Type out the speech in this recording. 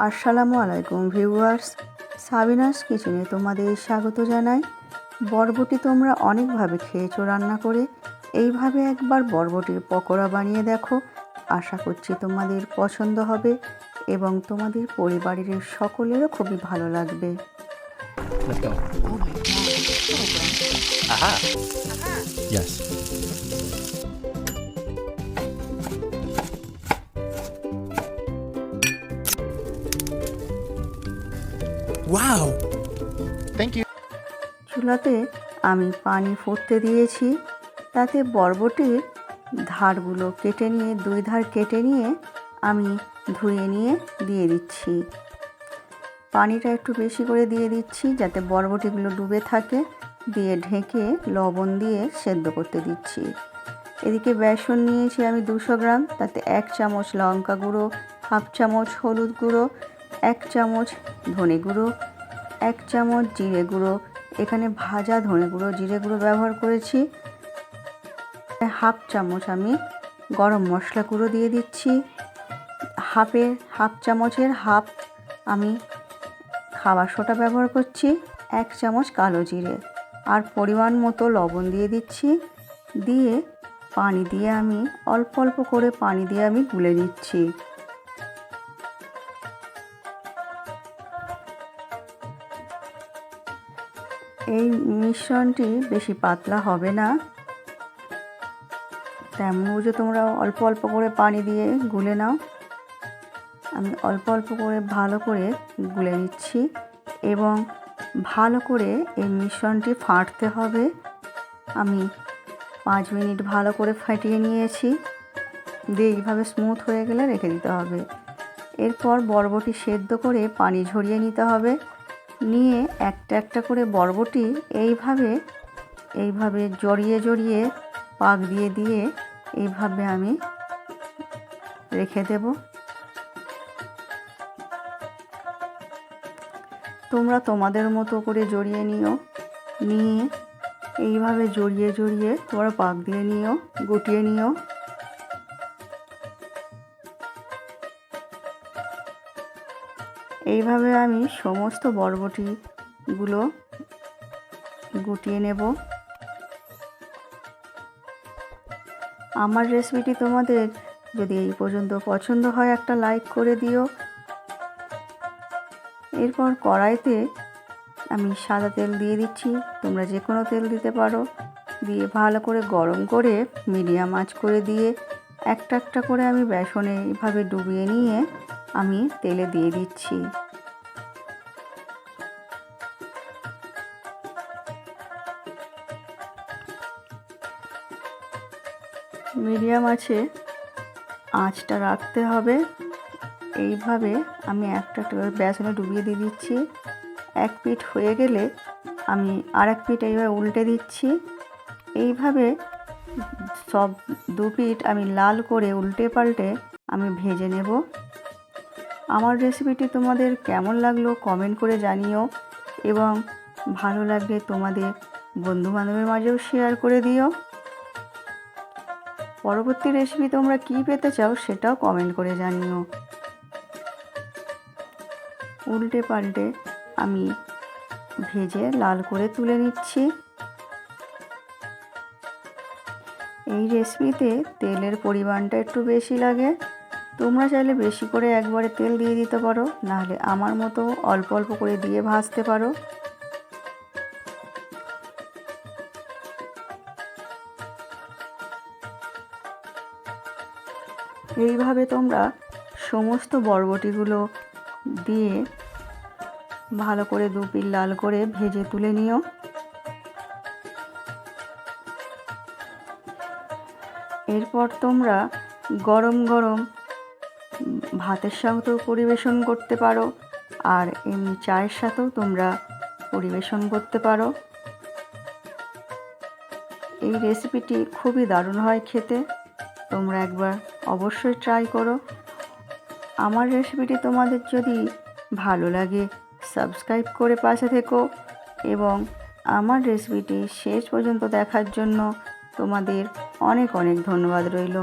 আসসালামু আলাইকুম viewers Sabinus কিচেনে তোমাদের স্বাগত জানাই বরবটি তোমরা অনেকভাবে খেয়েছো রান্না করে এইভাবে একবার বরবটির পকোড়া বানিয়ে দেখো আশা করছি তোমাদের পছন্দ হবে এবং তোমাদের পরিবারের সকলেরও খুবই ভালো লাগবে Let's go. Oh my god. Aha. Yes. Wow. Thank you. চুলাতে আমি পানি ফুটতে দিয়েছি। তাতে বরবটির ধারগুলো কেটে নিয়ে দুই ধার কেটে নিয়ে আমি ধুয়ে নিয়ে দিয়ে দিচ্ছি। পানিটা একটু বেশি করে দিয়ে দিচ্ছি যাতে বরবটিগুলো ডুবে থাকে। দিয়ে ঢেকে লবণ দিয়ে সেদ্ধ করতে দিচ্ছি। এদিকে বেসন নিয়েছি আমি দুশো গ্রাম। তাতে এক চামচ লঙ্কা গুঁড়ো হাফ চামচ হলুদ গুঁড়ো এক চামচ ধনে গুঁড়ো, এক চামচ জিরে গুঁড়ো। এখানে ভাজা ধনে গুঁড়ো, জিরে গুঁড়ো ব্যবহার করেছি। হাফ চামচ আমি গরম মশলা গুঁড়ো দিয়ে দিচ্ছি। হাফের, হাফ চামচের হাফ আমি খাবার সোটা ব্যবহার করছি। এক চামচ কালো জিরে আর পরিমাণ মতো লবণ দিয়ে দিচ্ছি। দিয়ে পানি দিয়ে আমি অল্প অল্প করে পানি দিয়ে আমি গুলে নিচ্ছি। এই মিশ্রণটি বেশি পাতলা হবে না। তেমন বুঝে তোমরা অল্প অল্প করে পানি দিয়ে গুলে নাও। আমি অল্প অল্প করে ভালো করে গুলে নিচ্ছি এবং ভালো করে এই মিশ্রণটি ফাটতে হবে। আমি পাঁচ মিনিট ভালো করে ফাটিয়ে নিয়েছি। দিয়ে এইভাবে স্মুথ হয়ে গেলে রেখে দিতে হবে। এরপর বরবটি সেদ্ধ করে পানি ঝরিয়ে নিতে হবে। নিয়ে একটা একটা করে বরবটি এইভাবে এইভাবে জড়িয়ে জড়িয়ে পাক দিয়ে দিয়ে এইভাবে আমি রেখে দেব। তোমরা তোমাদের মতো করে জড়িয়ে নিও, নিয়ে এইভাবে জড়িয়ে জড়িয়ে তোমরা পাক দিয়ে নিও, গুটিয়ে নিও। এইভাবে আমি সমস্ত বরবটিগুলো গুটিয়ে নেব। আমার রেসিপিটি তোমাদের যদি এই পর্যন্ত পছন্দ হয় একটা লাইক করে দিও। এরপর কড়াইতে আমি সাদা তেল দিয়ে দিচ্ছি, তোমরা যে কোনো তেল দিতে পারো। দিয়ে ভালো করে গরম করে মিডিয়াম আঁচ করে দিয়ে একটা একটা করে আমি বেসনে এইভাবে ডুবিয়ে নিয়ে আমি তেলে দিয়ে দিচ্ছি। মিডিয়াম আছে, আঁচটা রাখতে হবে। এইভাবে আমি একটা একটা বেসনে ডুবিয়ে দিয়ে দিচ্ছি। এক পিঠ হয়ে গেলে আমি আর এক পিঠ এইভাবে উল্টে দিচ্ছি। এইভাবে সব দু পিঠ আমি লাল করে উল্টে পাল্টে আমি ভেজে নেব। আমার রেসিপিটি তোমাদের কেমন লাগল কমেন্ট করে জানিও এবং ভালো লাগলে তোমাদের বন্ধুবান্ধবের মাঝেও শেয়ার করে দিও। পরবর্তী রেসিপি তোমরা কী পেতে চাও সেটাও কমেন্ট করে জানিও। উল্টে পাল্টে আমি ভেজে লাল করে তুলে নিচ্ছি। এই রেসিপিতে তেলের পরিমাণটা একটু বেশি লাগে। তোমরা চাইলে বেশি করে একবারে তেল দিয়ে দিতে পারো, নাহলে আমার মতো অল্প অল্প করে দিয়ে ভাজতে পারো। এইভাবে তোমরা সমস্ত বরবটিগুলো দিয়ে ভালো করে দু পিল লাল করে ভেজে তুলে নিও। এরপর তোমরা গরম গরম ভাতের সাথেও পরিবেশন করতে পারো, আর এমনি চায়ের সাথেও তোমরা পরিবেশন করতে পারো। এই রেসিপিটি খুবই দারুণ হয় খেতে, তোমরা একবার অবশ্যই ট্রাই করো। আমার রেসিপিটি তোমাদের যদি ভালো লাগে সাবস্ক্রাইব করে পাশে থেকো এবং আমার রেসিপিটি শেষ পর্যন্ত দেখার জন্য তোমাদের অনেক অনেক ধন্যবাদ রইল।